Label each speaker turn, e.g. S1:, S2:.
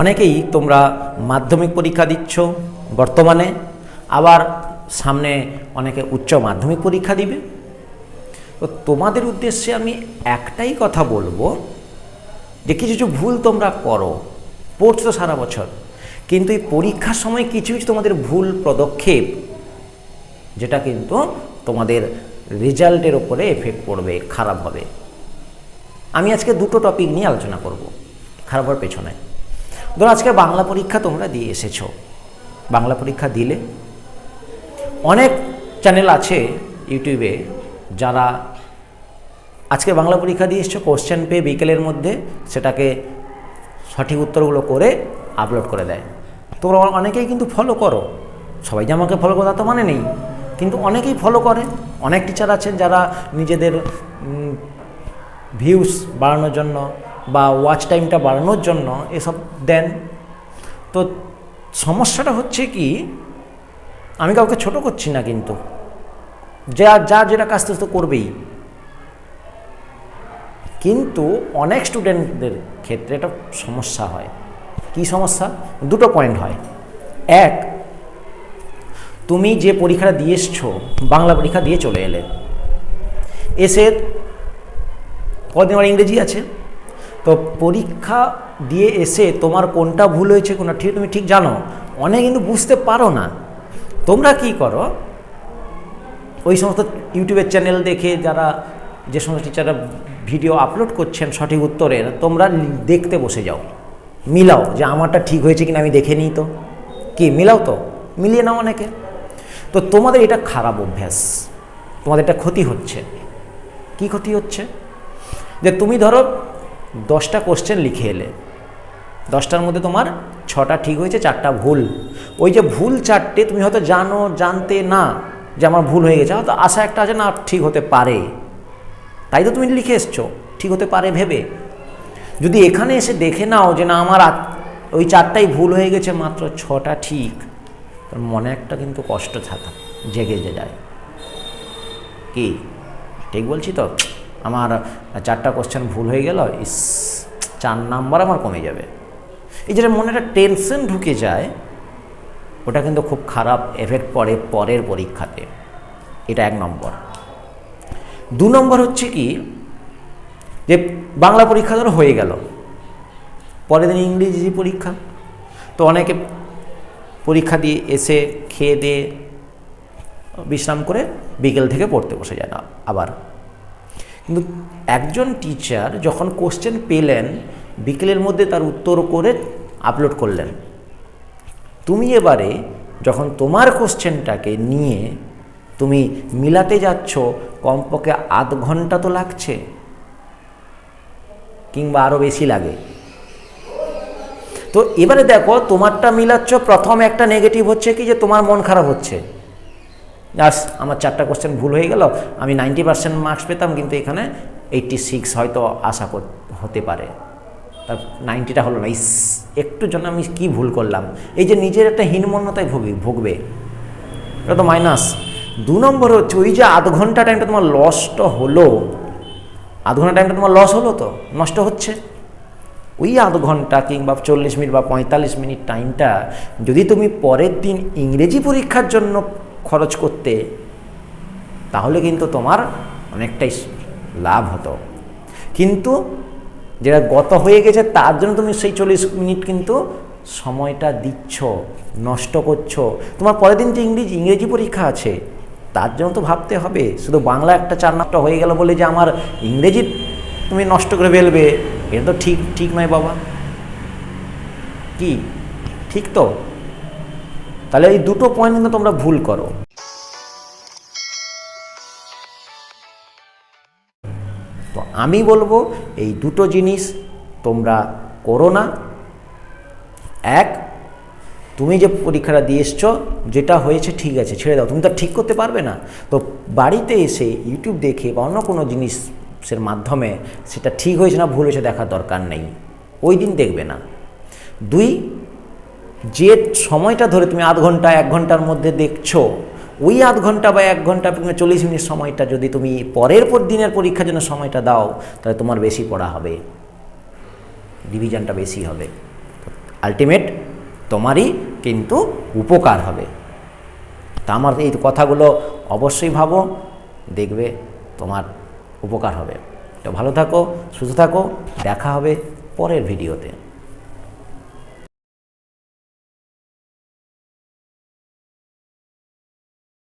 S1: অনেকেই তোমরা মাধ্যমিক পরীক্ষা দিচ্ছ বর্তমানে, আবার সামনে অনেকে উচ্চ মাধ্যমিক পরীক্ষা দিবে। তো তোমাদের উদ্দেশ্যে আমি একটাই কথা বলব যে কিছু কিছু ভুল তোমরা করো, পড়ছো সারা বছর, কিন্তু এই পরীক্ষার সময় কিছু কিছু তোমাদের ভুল পদক্ষেপ, যেটা কিন্তু তোমাদের রেজাল্টের ওপরে এফেক্ট পড়বে, খারাপ হবে। আমি আজকে দুটো টপিক নিয়ে আলোচনা করব, খারাপ হওয়ার পেছনে। ধরো আজকে বাংলা পরীক্ষা তোমরা দিয়ে এসেছ। বাংলা পরীক্ষা দিলে। অনেক চ্যানেল আছে ইউটিউবে যারা আজকে বাংলা পরীক্ষা দিয়ে এসছো কোশ্চেন পেয়ে বিকেলের মধ্যে সেটাকে সঠিক উত্তরগুলো করে আপলোড করে দেয়। তোমরা অনেকেই কিন্তু ফলো করো। সবাই যে আমাকে ফলো করা তো মানে নেই। কিন্তু অনেকেই ফলো করে। অনেক টিচার আছেন যারা নিজেদের ভিউস বাড়ানোর জন্য বা ওয়াচ টাইমটা বাড়ানোর জন্য এসব দেন। তো সমস্যাটা হচ্ছে কি, আমি কাউকে ছোট করছি না কিন্তু। যা যা যেটা কাজ তো করবেই। কিন্তু অনেক স্টুডেন্টদের ক্ষেত্রে এটা সমস্যা হয়। কি সমস্যা? দুটো পয়েন্ট হয়। এক, তুমি যে পরীক্ষাটা দিয়ে এসছো, বাংলা পরীক্ষা দিয়ে চলে এলে। এসে কদিন আমার ইংরেজি আছে? তো পরীক্ষা দিয়ে এসে তোমার কোনটা ভুল হয়েছে, কোনটা ঠিক, তুমি ঠিক জানো? অনেক কিন্তু বুঝতে পারো না। তোমরা কি করো? ওই সমস্ত ইউটিউবের চ্যানেল দেখে যারা, যে সমস্ত টিচাররা ভিডিও আপলোড করছেন সঠিক উত্তরের তোমরা দেখতে বসে যাও। মিলাও যে আমারটা ঠিক হয়েছে কিনা আমি দেখে নিই তো। কি, মিলাও তো? মিলিয়ে নাও অনেকে। তো তোমাদের এটা খারাপ অভ্যাস। তোমাদের এটা ক্ষতি হচ্ছে। কি ক্ষতি হচ্ছে? যে তুমি ধরো দশটা কোশ্চেন লিখে এলে। দশটার মধ্যে তোমার ছটা ঠিক হয়েছে, চারটা ভুল। ওই যে ভুল চারটে তুমি হয়তো জানো, জানতে না, যে আমার ভুল হয়ে গেছে, হয়তো আশা একটা আছে, না, ঠিক হতে পারে। তাই তো তুমি লিখে এসছো, ঠিক হতে পারে ভেবে। যদি এখানে এসে দেখে নাও যে না, আমার ওই চারটাই ভুল হয়ে গেছে, মাত্র ছটা ঠিক মনে একটা কিন্তু কষ্ট থাকা জেগে যে যায়। কি? ঠিক বলছি তো? আমার চারটা কোশ্চেন ভুল হয়ে গেল, ইস, চার নাম্বার আমার কমে যাবে। এই যেটা মনে একটা টেনশন ঢুকে যায়, ওটা কিন্তু খুব খারাপ এফেক্ট পড়ে পরের পরীক্ষাতে। এটা এক নম্বর দু নম্বর হচ্ছে কি, যে বাংলা পরীক্ষা ধরো হয়ে গেল, পরের দিন ইংরেজি পরীক্ষা, তো অনেকে পরীক্ষা দিয়ে এসে খেয়ে দিয়ে বিশ্রাম করে বিকেল থেকে পড়তে বসে যায় না, আবার কিন্তু একজন টিচার যখন কোশ্চেন পেলেন, বিকেলের মধ্যে তার উত্তর করে আপলোড করলেন। তুমি এবারে যখন তোমার কোশ্চেনটাকে নিয়ে তুমি মিলাতে যাচ্ছ, কমপক্ষে আধ ঘণ্টা তো লাগছে, কিংবা আরও বেশি লাগে। তো এবারে দেখো, তোমারটা মিলাচ্ছ, প্রথম একটা নেগেটিভ হচ্ছে কি, যে তোমার মন খারাপ হচ্ছে। আস আমার চারটা কোশ্চেন ভুল হয়ে গেল, আমি নাইনটি পার্সেন্ট মার্কস পেতাম, কিন্তু এখানে এইটটি সিক্স হয়তো আশা হতে পারে। তার নাইনটিটা হলো না, ইস, একটুর জন্য আমি কি ভুল করলাম? এই যে নিজের একটা হীনমন্যতায় ভুগি, ভুগবে। এটা তো মাইনাস দু নম্বর হচ্ছে, ওই যে আধ ঘণ্টা টাইমটা তোমার লসটা হলো, আধ ঘণ্টা টাইমটা তোমার লস হলো তো, নষ্ট হচ্ছে। ওই আধ ঘণ্টা কিংবা চল্লিশ মিনিট বা পঁয়তাল্লিশ মিনিট টাইমটা যদি তুমি পরের দিন ইংরেজি পরীক্ষার জন্য খরচ করতে, তাহলে কিন্তু তোমার অনেকটাই লাভ হতো। কিন্তু যেটা গত হয়ে গেছে, তার জন্য তুমি সেই চল্লিশ মিনিট কিন্তু সময়টা দিচ্ছ, নষ্ট করছ। তোমার পরের দিন তো ইংরেজি ইংরেজি পরীক্ষা আছে, তার জন্য তো ভাবতে হবে। শুধু বাংলা একটা চার নামটা হয়ে গেল বলে যে আমার ইংরেজি তুমি নষ্ট করে ফেলবে, এটা তো ঠিক ঠিক নয় বাবা। কি? ঠিক তো? তাহলে এই দুটো পয়েন্ট কিন্তু তোমরা ভুল করো। তো আমি বলব, এই দুটো জিনিস তোমরা করো না। এক, তুমি যে পরীক্ষাটা দিয়ে এসছো, যেটা হয়েছে ঠিক আছে, ছেড়ে দাও। তুমি তো ঠিক করতে পারবে না। তো বাড়িতে এসে ইউটিউব দেখে বা অন্য কোনো জিনিসের মাধ্যমে সেটা ঠিক হয়েছে না ভুল হয়েছে দেখার দরকার নেই। ওই দিন দেখবে না। দুই যে সময়টা ধরে তুমি আধ ঘণ্টা, এক ঘণ্টার মধ্যে দেখছ, ওই আধ ঘণ্টা বা এক ঘণ্টা কিংবা চল্লিশ মিনিট সময়টা যদি তুমি পরের পর দিনের পরীক্ষার জন্য সময়টা দাও, তাহলে তোমার বেশি পড়া হবে। ডিভিশনটা বেশি হবে। আলটিমেট তোমারই কিন্তু উপকার হবে। তা আমার এই কথাগুলো অবশ্যই ভাবো, দেখবে তোমার উপকার হবে। তো ভালো থাকো, সুস্থ থাকো, দেখা হবে পরের ভিডিওতে